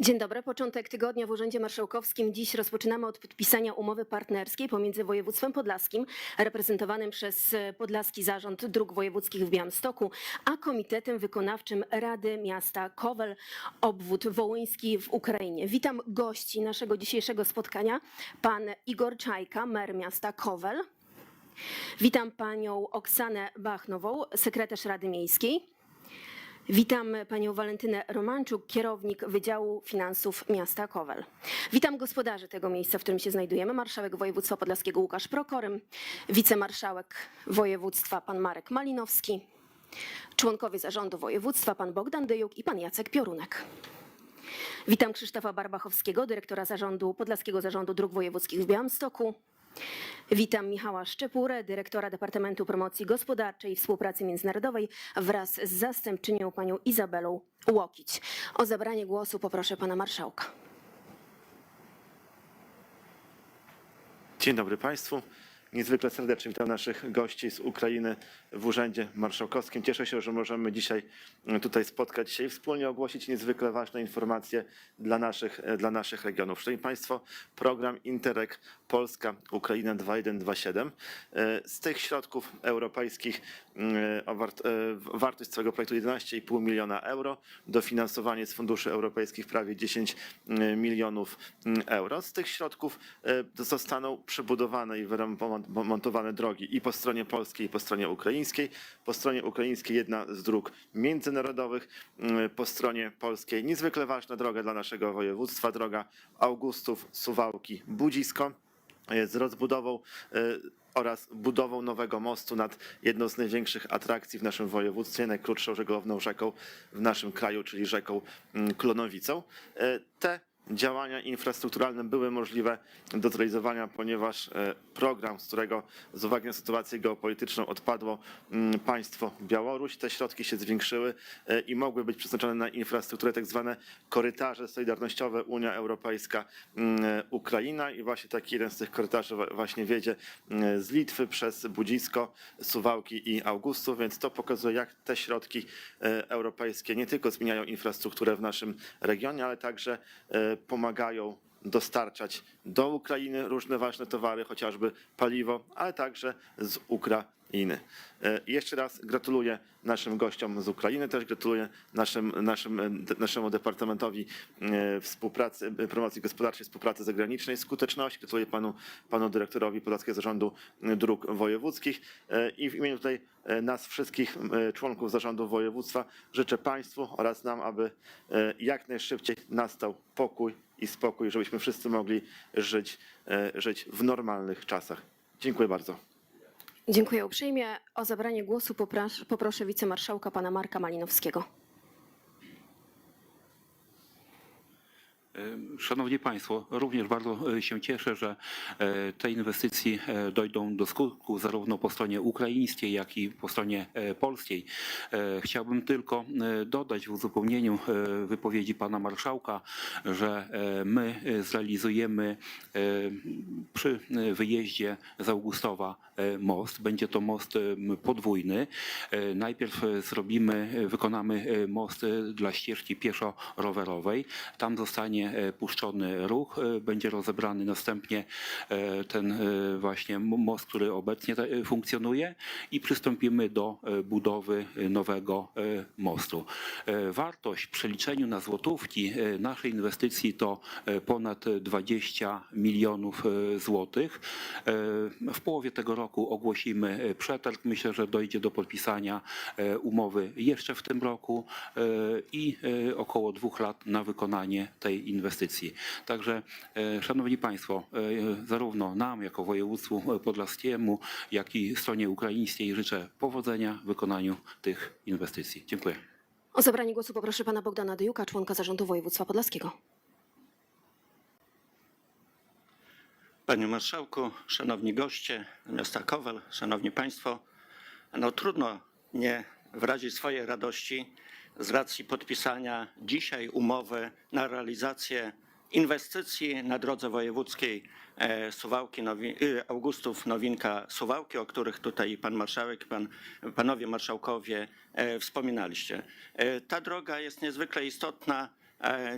Dzień dobry. Początek tygodnia w Urzędzie Marszałkowskim. Dziś rozpoczynamy od podpisania umowy partnerskiej pomiędzy województwem podlaskim, reprezentowanym przez Podlaski Zarząd Dróg Wojewódzkich w Białymstoku, a Komitetem Wykonawczym Rady Miasta Kowel, obwód wołyński w Ukrainie. Witam gości naszego dzisiejszego spotkania. Pan Igor Czajka, mer miasta Kowel. Witam panią Oksanę Bachnową, sekretarz Rady Miejskiej. Witam panią Walentynę Romanczuk, kierownik Wydziału Finansów Miasta Kowel. Witam gospodarzy tego miejsca, w którym się znajdujemy, marszałek województwa podlaskiego Łukasz Prokorym, wicemarszałek województwa pan Marek Malinowski, członkowie zarządu województwa pan Bogdan Dyjuk i pan Jacek Piorunek. Witam Krzysztofa Barbachowskiego, dyrektora zarządu Podlaskiego Zarządu Dróg Wojewódzkich w Białymstoku. Witam Michała Szczepurę, dyrektora Departamentu Promocji Gospodarczej i Współpracy Międzynarodowej wraz z zastępczynią panią Izabelą Łokić. O zabranie głosu poproszę pana marszałka. Dzień dobry Państwu. Niezwykle serdecznie witam naszych gości z Ukrainy w Urzędzie Marszałkowskim. Cieszę się, że możemy dzisiaj e, tutaj spotkać się i wspólnie ogłosić niezwykle ważne informacje dla naszych, e, dla naszych regionów. Szanowni Państwo, program Interreg Polska Ukraina 2127. E, Z tych środków europejskich e, wartość całego projektu 11,5 miliona euro, dofinansowanie z funduszy europejskich prawie 10 milionów mm, euro. Z tych środków zostaną przebudowane i wyremontowane drogi i po stronie polskiej, i po stronie ukraińskiej. Po stronie ukraińskiej jedna z dróg międzynarodowych, mm, po stronie polskiej niezwykle ważna droga dla naszego województwa, droga Augustów, Suwałki, Budzisko e, z rozbudową e, oraz budową nowego mostu nad jedną z największych atrakcji w naszym województwie, najkrótszą żeglowną rzeką w naszym kraju, czyli rzeką mm, Klonowicą. E, Te działania infrastrukturalne były możliwe do zrealizowania, ponieważ e, program, z którego z uwagi na sytuację geopolityczną odpadło mm, państwo Białoruś, te środki się zwiększyły e, i mogły być przeznaczone na infrastrukturę, tak zwane korytarze solidarnościowe Unia Europejska, mm, Ukraina. I właśnie taki jeden z tych korytarzy właśnie wiedzie mm, z Litwy przez Budzisko, Suwałki i Augustów, więc to pokazuje jak te środki e, europejskie nie tylko zmieniają infrastrukturę w naszym regionie, ale także pomagają dostarczać do Ukrainy różne ważne towary, chociażby paliwo, ale także z Ukrainy. E, Jeszcze raz gratuluję naszym gościom z Ukrainy, też gratuluję naszym, naszym, naszemu Departamentowi e, Współpracy, e, Promocji Gospodarczej Współpracy Zagranicznej skuteczności. Gratuluję panu, panu dyrektorowi Podlaskiego Zarządu Dróg Wojewódzkich i w imieniu tutaj nas wszystkich członków Zarządu Województwa życzę państwu oraz nam, aby jak najszybciej nastał pokój i spokój, żebyśmy wszyscy mogli żyć, żyć w normalnych czasach. Dziękuję bardzo. Dziękuję uprzejmie. O zabranie głosu poproszę, wicemarszałka pana Marka Malinowskiego. Szanowni Państwo, również bardzo e, się cieszę, że e, te inwestycje e, dojdą do skutku zarówno po stronie ukraińskiej, jak i po stronie polskiej. Chciałbym tylko dodać w uzupełnieniu wypowiedzi pana marszałka, że my zrealizujemy przy wyjeździe z Augustowa most. Będzie to most podwójny. Najpierw zrobimy, wykonamy most dla ścieżki pieszo-rowerowej. Tam zostanie e, puszczony ruch, e, będzie rozebrany następnie e, ten właśnie most, który obecnie funkcjonuje i przystąpimy do budowy nowego mostu. Wartość w przeliczeniu na złotówki naszej inwestycji to ponad 20 milionów złotych. W połowie tego roku ogłosimy przetarg. Myślę, że dojdzie do podpisania umowy jeszcze w tym roku i około dwóch lat na wykonanie tej inwestycji. Także, e, Szanowni Państwo, e, zarówno nam jako województwu podlaskiemu, jak i stronie ukraińskiej życzę powodzenia w wykonaniu tych inwestycji. Dziękuję. O zabranie głosu poproszę pana Bogdana Dyjuka, członka zarządu województwa podlaskiego. Panie Marszałku, Szanowni goście miasta Kowal, Szanowni Państwo, no trudno nie wyrazić swojej radości z racji podpisania dzisiaj umowy na realizację inwestycji na drodze wojewódzkiej e, Suwałki, e, Augustów, Nowinka, Suwałki, o których tutaj pan marszałek, pan, panowie marszałkowie e, wspominaliście. E, Ta droga jest niezwykle istotna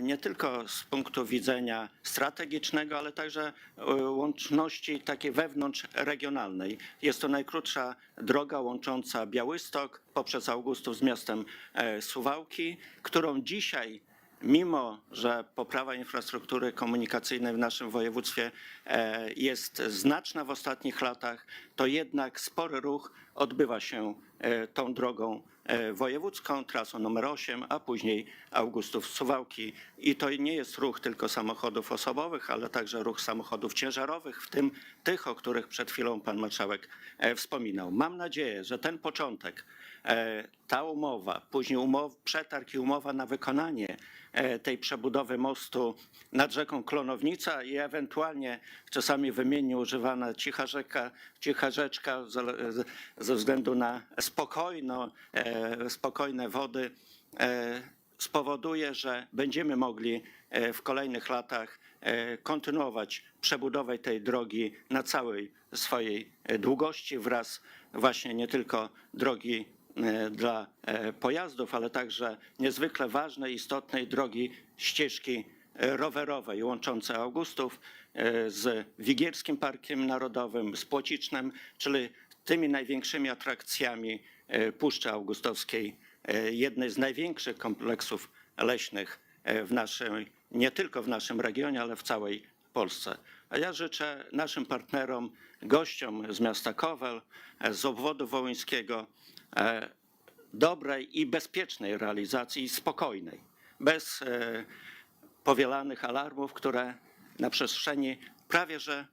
nie tylko z punktu widzenia strategicznego, ale także e, łączności takiej wewnątrzregionalnej. Jest to najkrótsza droga łącząca Białystok poprzez Augustów z miastem e, Suwałki, którą dzisiaj mimo że poprawa infrastruktury komunikacyjnej w naszym województwie e, jest znaczna w ostatnich latach, to jednak spory ruch odbywa się e, tą drogą e, wojewódzką, trasą numer 8, a później Augustów Suwałki. I to nie jest ruch tylko samochodów osobowych, ale także ruch samochodów ciężarowych, w tym tych, o których przed chwilą pan marszałek e, wspominał. Mam nadzieję, że ten początek, e, ta umowa, później umow, przetarg i umowa na wykonanie e, tej przebudowy mostu nad rzeką Klonownica i ewentualnie czasami wymiennie używana cicha rzeka, cicha rzeczka ze względu na spokojno, e, spokojne wody e, spowoduje, że będziemy mogli e, w kolejnych latach e, kontynuować przebudowę tej drogi na całej swojej e, długości wraz właśnie nie tylko drogi e, dla e, pojazdów, ale także niezwykle ważnej, istotnej drogi ścieżki e, rowerowej łączącej Augustów e, z Wigierskim Parkiem Narodowym, z Płocicznem, czyli tymi największymi atrakcjami e, Puszczy Augustowskiej, e, jednej z największych kompleksów leśnych e, w naszym, nie tylko w naszym regionie, ale w całej Polsce. A ja życzę naszym partnerom, gościom z miasta Kowel, e, z obwodu wołyńskiego, e, dobrej i bezpiecznej realizacji, spokojnej, bez e, powielanych alarmów, które na przestrzeni prawie że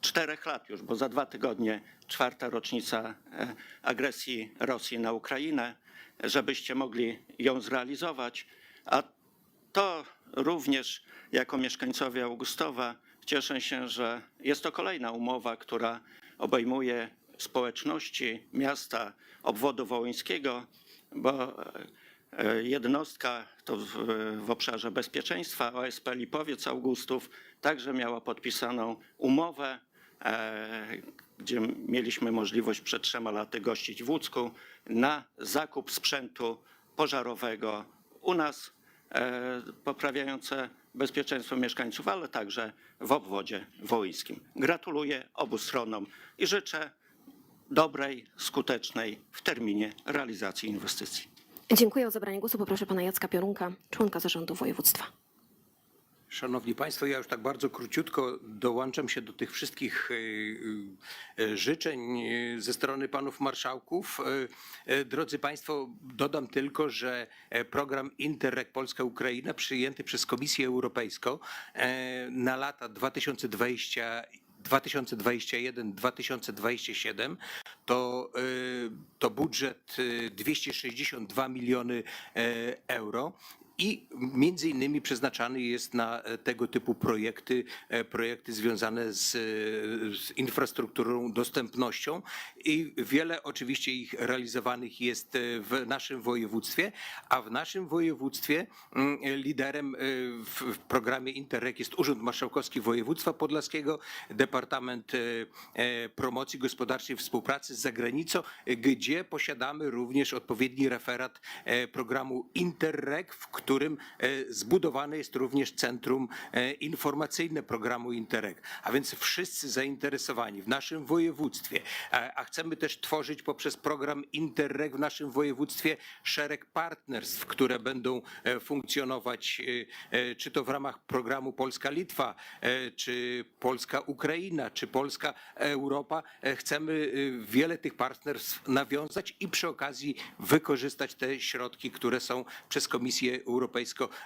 czterech lat już, bo za dwa tygodnie czwarta rocznica e, agresji Rosji na Ukrainę, żebyście mogli ją zrealizować. A to również jako mieszkańcowie Augustowa cieszę się, że jest to kolejna umowa, która obejmuje społeczności miasta obwodu wołyńskiego, bo e, jednostka to w, w obszarze bezpieczeństwa OSP Lipowiec Augustów także miała podpisaną umowę, e, gdzie mieliśmy możliwość przed trzema laty gościć w Łódzku na zakup sprzętu pożarowego u nas, e, poprawiające bezpieczeństwo mieszkańców, ale także w obwodzie wołyńskim. Gratuluję obu stronom i życzę dobrej, skutecznej w terminie realizacji inwestycji. Dziękuję o zabranie głosu. Poproszę pana Jacka Piorunka, członka zarządu województwa. Szanowni Państwo, ja już tak bardzo króciutko dołączam się do tych wszystkich e, e, życzeń e, ze strony panów marszałków. Drodzy Państwo, dodam tylko, że e, program Interreg Polska-Ukraina przyjęty przez Komisję Europejską e, na lata 2020 2021-2027 to, e, to budżet e, 262 miliony e, euro. I między innymi przeznaczany jest na e, tego typu projekty, e, projekty związane z, e, z infrastrukturą, dostępnością. I wiele oczywiście ich realizowanych jest w naszym województwie, a w naszym województwie mm, liderem w, programie Interreg jest Urząd Marszałkowski Województwa Podlaskiego, Departament Promocji Gospodarczej Współpracy z zagranicą, gdzie posiadamy również odpowiedni referat programu Interreg, w którym e, zbudowane jest również centrum e, informacyjne programu Interreg. A więc wszyscy zainteresowani w naszym województwie, a chcemy też tworzyć poprzez program Interreg w naszym województwie szereg partnerstw, które będą e, funkcjonować, czy to w ramach programu Polska-Litwa, czy Polska-Ukraina, czy Polska-Europa. Chcemy wiele tych partnerstw nawiązać i przy okazji wykorzystać te środki, które są przez Komisję Europejską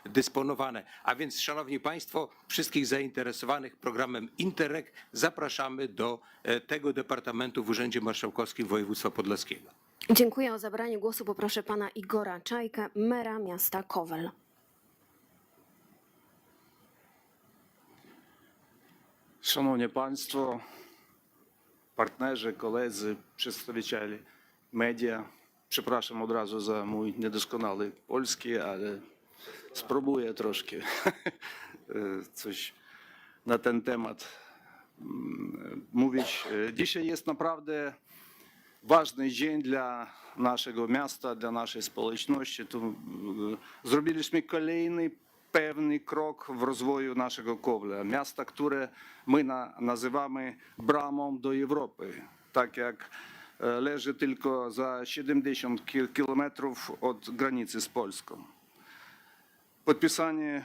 dysponowane. A więc, Szanowni Państwo, wszystkich zainteresowanych programem Interreg zapraszamy do e, tego departamentu w Urzędzie Marszałkowskim Województwa Podlaskiego. Dziękuję o zabranie głosu. Poproszę pana Igora Czajkę, mera miasta Kowel. Szanowni Państwo, partnerzy, koledzy, przedstawiciele media. Przepraszam od razu za mój niedoskonały polski, ale spróbuję troszkę coś na ten temat mm, mówić. Dzisiaj jest naprawdę ważny dzień dla naszego miasta, dla naszej społeczności. Tu mm, zrobiliśmy kolejny pewny krok w rozwoju naszego Kowla, miasta, które my na, nazywamy bramą do Europy, tak jak e, leży tylko za 70 ki- kilometrów od granicy z Polską.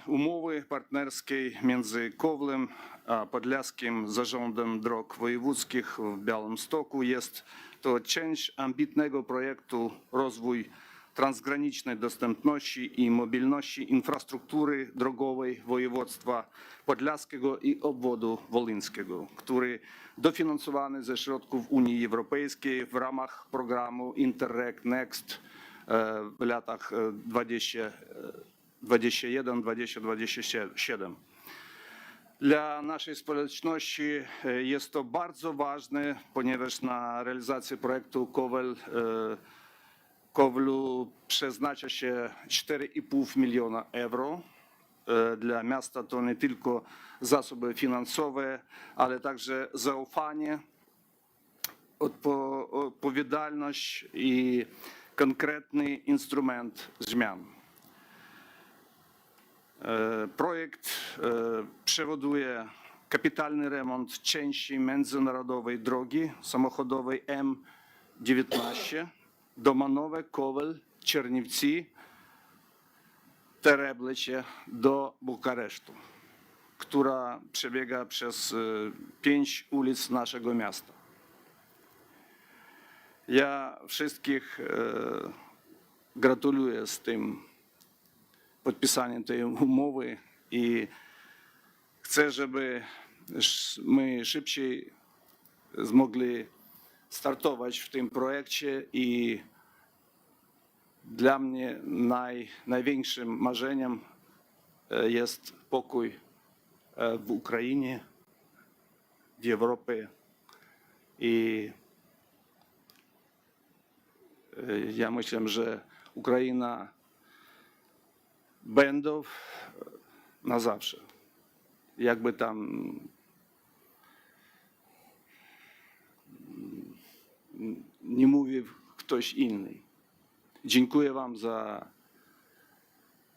Umowy partnerskiej między Kowlem a Podlaskim Zarządem Dróg Wojewódzkich w Białymstoku jest to część ambitnego projektu rozwój transgranicznej dostępności i mobilności infrastruktury drogowej województwa podlaskiego i obwodu wolyńskiego, który dofinansowany ze środków Unii Europejskiej w ramach programu Interreg Next e, w latach e, 20 21, 20, 27. Dla naszej społeczności e, jest to bardzo ważne, ponieważ na realizację projektu Kowel, e, Kowlu przeznacza się 4,5 miliona euro. E, Dla miasta to nie tylko zasoby finansowe, ale także zaufanie, odpo- odpowiedzialność i konkretny instrument zmian. E, Projekt e, przewiduje kapitalny remont części międzynarodowej drogi samochodowej M19 Domanowe, Kowel, Czerniwcy, Tereblecie do Bukaresztu, która przebiega przez e, pięć ulic naszego miasta. Ja wszystkich gratuluję z tym podpisanie tej umowy i chcę, żeby sz- my szybciej zmogli startować w tym projekcie i dla mnie naj, największym marzeniem e, jest pokój e, w Ukrainie, w Europie i e, ja myślę, że Ukraina będą na zawsze. Jakby tam nie mówił ktoś inny. Dziękuję Wam za,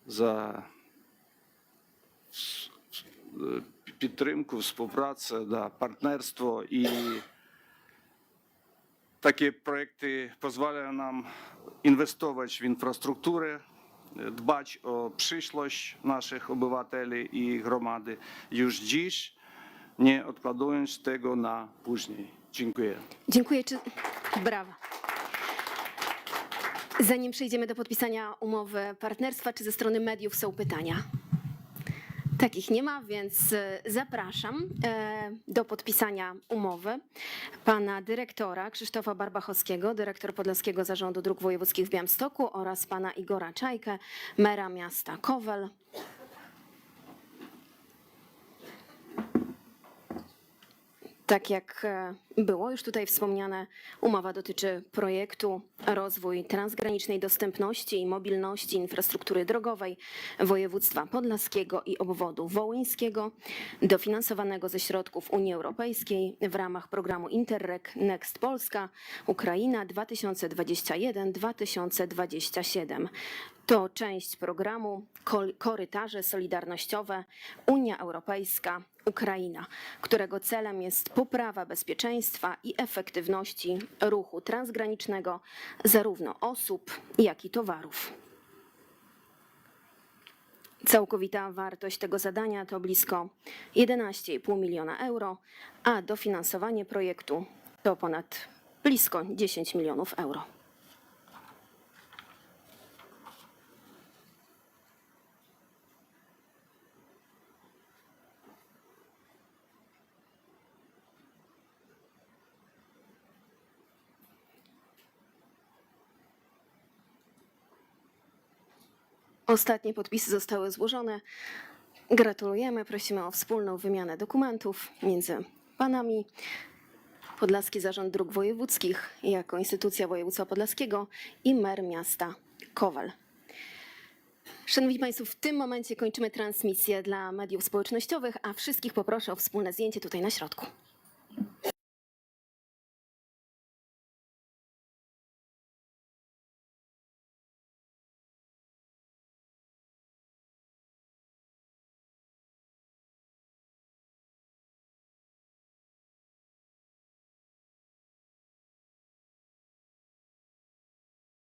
za s- s- підтримку, współpracę, za partnerstwo i takie projekty pozwalają nam inwestować w infrastrukturę, dbać o przyszłość naszych obywateli i gromady już dziś, nie odkładając tego na później. Dziękuję. Dziękuję. Czy... Zanim przejdziemy do podpisania umowy partnerstwa, czy ze strony mediów są pytania? Takich nie ma, więc e, zapraszam e, do podpisania umowy pana dyrektora Krzysztofa Barbachowskiego, dyrektor Podlaskiego Zarządu Dróg Wojewódzkich w Białymstoku oraz pana Igora Czajkę, mera miasta Kowel. Tak jak e, było już tutaj wspomniane, umowa dotyczy projektu rozwój transgranicznej dostępności i mobilności infrastruktury drogowej województwa podlaskiego i obwodu wołyńskiego, dofinansowanego ze środków Unii Europejskiej w ramach programu Interreg Next Polska Ukraina 2021-2027. To część programu Korytarze Solidarnościowe Unia Europejska Ukraina, którego celem jest poprawa bezpieczeństwa i efektywności ruchu transgranicznego zarówno osób, jak i towarów. Całkowita wartość tego zadania to blisko 11,5 miliona euro, a dofinansowanie projektu to ponad blisko 10 milionów euro. Ostatnie podpisy zostały złożone. Gratulujemy, prosimy o wspólną wymianę dokumentów między panami. Podlaski Zarząd Dróg Wojewódzkich jako instytucja województwa podlaskiego i mer miasta Kowal. Szanowni Państwo, w tym momencie kończymy transmisję dla mediów społecznościowych, a wszystkich poproszę o wspólne zdjęcie tutaj na środku.